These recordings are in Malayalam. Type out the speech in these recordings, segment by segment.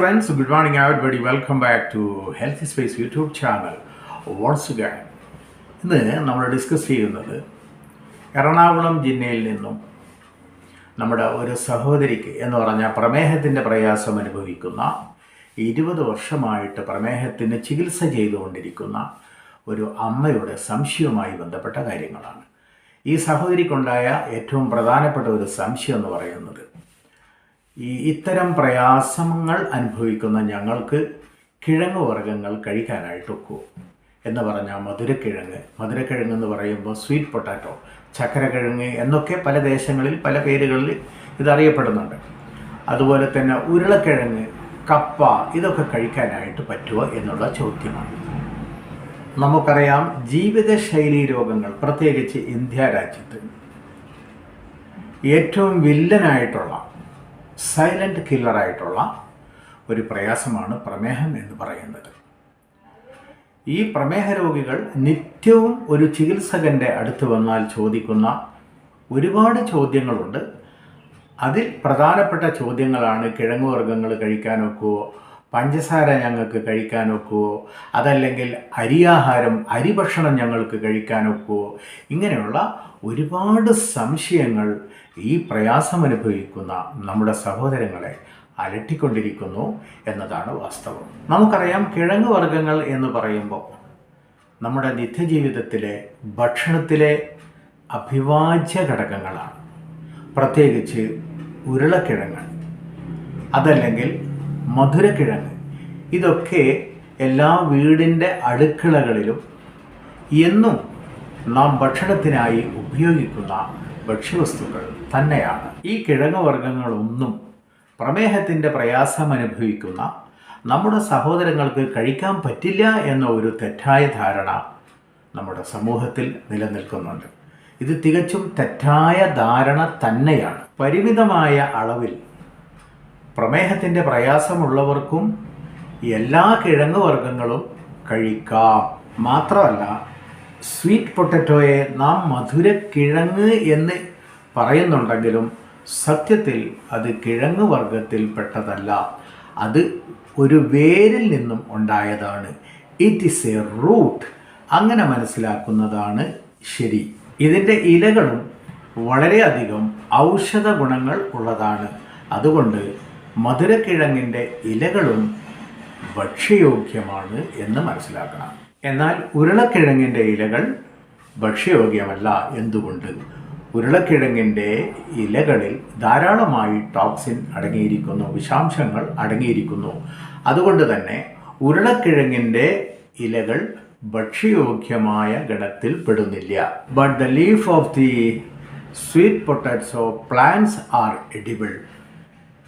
friends, good morning everybody. Welcome back to Healthy Space YouTube channel. Once again, ഇന്ന് നമ്മൾ ഡിസ്കസ് ചെയ്യുന്നത് എറണാകുളം ജില്ലയിൽ നിന്നും നമ്മുടെ ഒരു സഹോദരിക്ക് എന്ന് പറഞ്ഞാൽ പ്രമേഹത്തിന്റെ പ്രയാസം അനുഭവിക്കുന്ന ഇരുപത് വർഷമായിട്ട് പ്രമേഹത്തിന് ചികിത്സ ചെയ്തുകൊണ്ടിരിക്കുന്ന ഒരു അമ്മയുടെ സംശയവുമായി ബന്ധപ്പെട്ട കാര്യങ്ങളാണ് ഈ സഹോദരിക്കുണ്ടായ ഏറ്റവും പ്രധാനപ്പെട്ട ഒരു സംശയം എന്ന് പറയുന്നത് ഈ ഇത്തരം പ്രയാസങ്ങൾ അനുഭവിക്കുന്ന ഞങ്ങൾക്ക് കിഴങ്ങ് വർഗങ്ങൾ കഴിക്കാനായിട്ട് ഒക്കുമോ എന്ന് പറഞ്ഞാൽ മധുരക്കിഴങ്ങ്. മധുരക്കിഴങ്ങ് എന്ന് പറയുമ്പോൾ സ്വീറ്റ് പൊട്ടാറ്റോ ചക്കരക്കിഴങ്ങ് എന്നൊക്കെ പല ദേശങ്ങളിൽ പല പേരുകളിൽ ഇതറിയപ്പെടുന്നുണ്ട്. അതുപോലെ തന്നെ ഉരുളക്കിഴങ്ങ് കപ്പ ഇതൊക്കെ കഴിക്കാനായിട്ട് പറ്റുമോ എന്നുള്ള ചോദ്യമാണ്. നമുക്കറിയാം ജീവിതശൈലി രോഗങ്ങൾ പ്രത്യേകിച്ച് ഇന്ത്യ രാജ്യത്ത് ഏറ്റവും വില്ലനായിട്ടുള്ള സൈലന്റ് കില്ലറായിട്ടുള്ള ഒരു പ്രയാസമാണ് പ്രമേഹം എന്ന് പറയുന്നത്. ഈ പ്രമേഹ രോഗികൾ നിത്യവും ഒരു ചികിത്സകന്റെ അടുത്ത് വന്നാൽ ചോദിക്കുന്ന ഒരുപാട് ചോദ്യങ്ങളുണ്ട്. അതിൽ പ്രധാനപ്പെട്ട ചോദ്യങ്ങളാണ് കിഴങ്ങുവർഗങ്ങൾ വർഗങ്ങൾ കഴിക്കാനൊക്കുമോ പഞ്ചസാര ഞങ്ങൾക്ക് കഴിക്കാൻ ഒക്കുവോ അതല്ലെങ്കിൽ അരിയാഹാരം അരിഭക്ഷണം ഞങ്ങൾക്ക് കഴിക്കാൻ ഒക്കുവോ ഇങ്ങനെയുള്ള ഒരുപാട് സംശയങ്ങൾ ഈ പ്രയാസം അനുഭവിക്കുന്ന നമ്മുടെ സഹോദരങ്ങളെ അലട്ടിക്കൊണ്ടിരിക്കുന്നു എന്നതാണ് വാസ്തവം. നമുക്കറിയാം കിഴങ്ങ് വർഗങ്ങൾ എന്ന് പറയുമ്പോൾ നമ്മുടെ നിത്യജീവിതത്തിലെ ഭക്ഷണത്തിലെ അഭിവാജ്യ ഘടകങ്ങളാണ്. പ്രത്യേകിച്ച് ഉരുളക്കിഴങ്ങ്. അതല്ലെങ്കിൽ മധുരക്കിഴങ്ങ്. ഇതൊക്കെ എല്ലാ വീടിന്റെ അടുക്കളകളിലും എന്നും നാം ഭക്ഷണത്തിനായി ഉപയോഗിക്കുന്ന ഭക്ഷ്യവസ്തുക്കൾ തന്നെയാണ്. ഈ കിഴങ്ങ് വർഗങ്ങളൊന്നും പ്രമേഹത്തിന്റെ പ്രയാസം അനുഭവിക്കുന്ന നമ്മുടെ സഹോദരങ്ങൾക്ക് കഴിക്കാൻ പറ്റില്ല എന്ന ഒരു തെറ്റായ ധാരണ നമ്മുടെ സമൂഹത്തിൽ നിലനിൽക്കുന്നുണ്ട്. ഇത് തികച്ചും തെറ്റായ ധാരണ തന്നെയാണ്. പരിമിതമായ അളവിൽ പ്രമേഹത്തിന്റെ പ്രയാസമുള്ളവർക്കും എല്ലാ കിഴങ്ങ് വർഗങ്ങളും കഴിക്കാം. മാത്രമല്ല സ്വീറ്റ് പൊട്ടറ്റോയെ നാം മധുര കിഴങ്ങ് എന്ന് പറയുന്നുണ്ടെങ്കിലും സത്യത്തിൽ അത് കിഴങ്ങ് വർഗത്തിൽപ്പെട്ടതല്ല അത് ഒരു വേരിൽ നിന്നും ഉണ്ടായതാണ്. ഇറ്റ് ഈസ് എ റൂട്ട് അങ്ങനെ മനസ്സിലാക്കുന്നതാണ് ശരി. ഇതിന്റെ ഇലകളും വളരെയധികം ഔഷധ ഗുണങ്ങൾ ഉള്ളതാണ്. അതുകൊണ്ട് മധുരക്കിഴങ്ങിന്റെ ഇലകളും ഭക്ഷ്യയോഗ്യമാണ് എന്ന് മനസ്സിലാക്കണം. എന്നാൽ ഉരുളക്കിഴങ്ങിന്റെ ഇലകൾ ഭക്ഷ്യയോഗ്യമല്ല എന്തുകൊണ്ട്? ഉരുളക്കിഴങ്ങിന്റെ ഇലകളിൽ ധാരാളമായി ടോക്സിൻ അടങ്ങിയിരിക്കുന്നു വിഷാംശങ്ങൾ അടങ്ങിയിരിക്കുന്നു. അതുകൊണ്ട് തന്നെ ഉരുളക്കിഴങ്ങിന്റെ ഇലകൾ ഭക്ഷ്യയോഗ്യമായ ഗണത്തിൽ പെടുന്നില്ല. But the leaf of the sweet potato plants are edible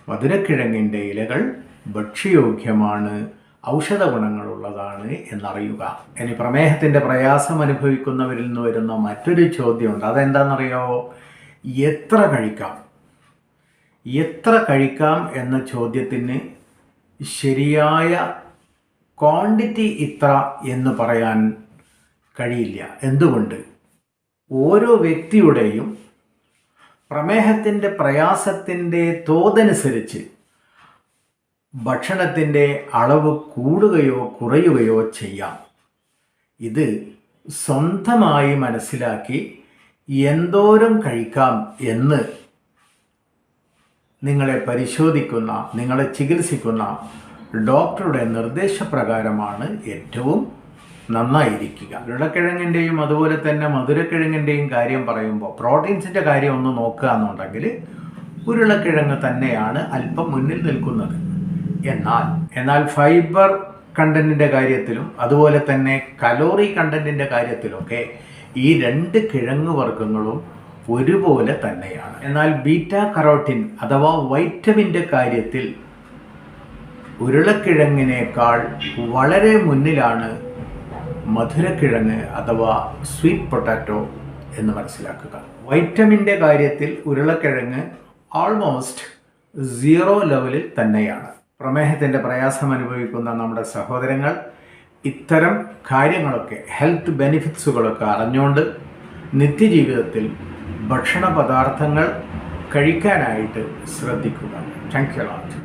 മധുരക്കിഴങ്ങിന്റെ ഇലകൾ ഭക്ഷ്യയോഗ്യമാണ്. ഔഷധ ഗുണങ്ങളുള്ളതാണ് എന്നറിയുക. ഇനി പ്രമേഹത്തിന്റെ പ്രയാസം അനുഭവിക്കുന്നവരിൽ നിന്ന് വരുന്ന മറ്റൊരു ചോദ്യമുണ്ട്. അതെന്താണെന്നറിയോ? എത്ര കഴിക്കാം? എത്ര കഴിക്കാം എന്ന ചോദ്യത്തിന് ശരിയായ ക്വാണ്ടിറ്റി ഇത്ര എന്ന് പറയാൻ കഴിയില്ല. എന്തുകൊണ്ട്? ഓരോ വ്യക്തിയുടെയും പ്രമേഹത്തിന്റെ പ്രയാസത്തിന്റെ തോതനുസരിച്ച് ഭക്ഷണത്തിന്റെ അളവ് കൂടുകയോ കുറയുകയോ ചെയ്യാം. ഇത് സ്വന്തമായി മനസ്സിലാക്കി എന്തോരം കഴിക്കാം എന്ന് നിങ്ങളെ പരിശോധിക്കുന്ന നിങ്ങളെ ചികിത്സിക്കുന്ന ഡോക്ടറുടെ നിർദ്ദേശപ്രകാരമാണ് ഏറ്റവും നന്നായിരിക്കുക. ഉരുളക്കിഴങ്ങിന്റെയും അതുപോലെ തന്നെ മധുരക്കിഴങ്ങിന്റെയും കാര്യം പറയുമ്പോൾ പ്രോട്ടീൻസിന്റെ കാര്യം ഒന്ന് നോക്കുക എന്നുണ്ടെങ്കിൽ ഉരുളക്കിഴങ്ങ് തന്നെയാണ് അല്പം മുന്നിൽ നിൽക്കുന്നത്. എന്നാൽ എന്നാൽ ഫൈബർ കണ്ടന്റിന്റെ കാര്യത്തിലും അതുപോലെ തന്നെ കലോറി കണ്ടന്റിന്റെ കാര്യത്തിലൊക്കെ ഈ രണ്ട് കിഴങ്ങ് വർഗങ്ങളും ഒരുപോലെ തന്നെയാണ്. എന്നാൽ ബീറ്റ കറോട്ടിൻ അഥവാ വൈറ്റമിന്റെ കാര്യത്തിൽ ഉരുളക്കിഴങ്ങിനേക്കാൾ വളരെ മുന്നിലാണ് മധുരക്കിഴങ്ങ് അഥവാ സ്വീറ്റ് പൊട്ടാറ്റോ എന്ന് മനസ്സിലാക്കുക. വൈറ്റമിന്റെ കാര്യത്തിൽ ഉരുളക്കിഴങ്ങ് ആൾമോസ്റ്റ് സീറോ ലെവലിൽ തന്നെയാണ്. പ്രമേഹത്തിന്റെ പ്രയാസം അനുഭവിക്കുന്ന നമ്മുടെ സഹോദരങ്ങൾ ഇത്തരം കാര്യങ്ങളൊക്കെ ഹെൽത്ത് ബെനിഫിറ്റ്സുകളൊക്കെ അറിഞ്ഞുകൊണ്ട് നിത്യജീവിതത്തിൽ ഭക്ഷണ പദാർത്ഥങ്ങൾ കഴിക്കാനായിട്ട് ശ്രദ്ധിക്കുക. Thank you lot